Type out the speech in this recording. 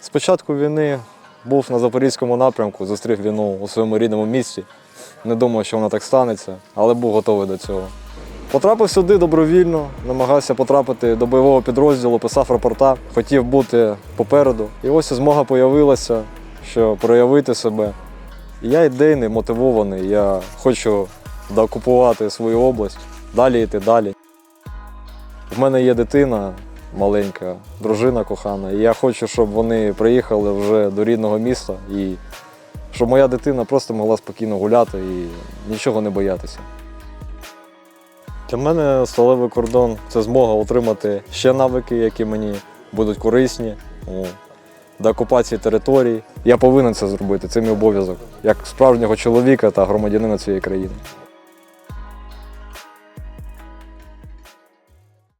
З початку війни був на Запорізькому напрямку, зустрів війну у своєму рідному місті. Не думав, що воно так станеться, але був готовий до цього. Потрапив сюди добровільно, намагався потрапити до бойового підрозділу, писав рапорта, хотів бути попереду. І ось змога появилася, що проявити себе. Я ідейний, мотивований, я хочу доокупувати свою область, далі йти далі. В мене є дитина маленька, дружина кохана, і я хочу, щоб вони приїхали вже до рідного міста і щоб моя дитина просто могла спокійно гуляти і нічого не боятися. Для мене сталевий кордон це змога отримати ще навики, які мені будуть корисні до окупації територій. Я повинен це зробити, це мій обов'язок як справжнього чоловіка та громадянина цієї країни.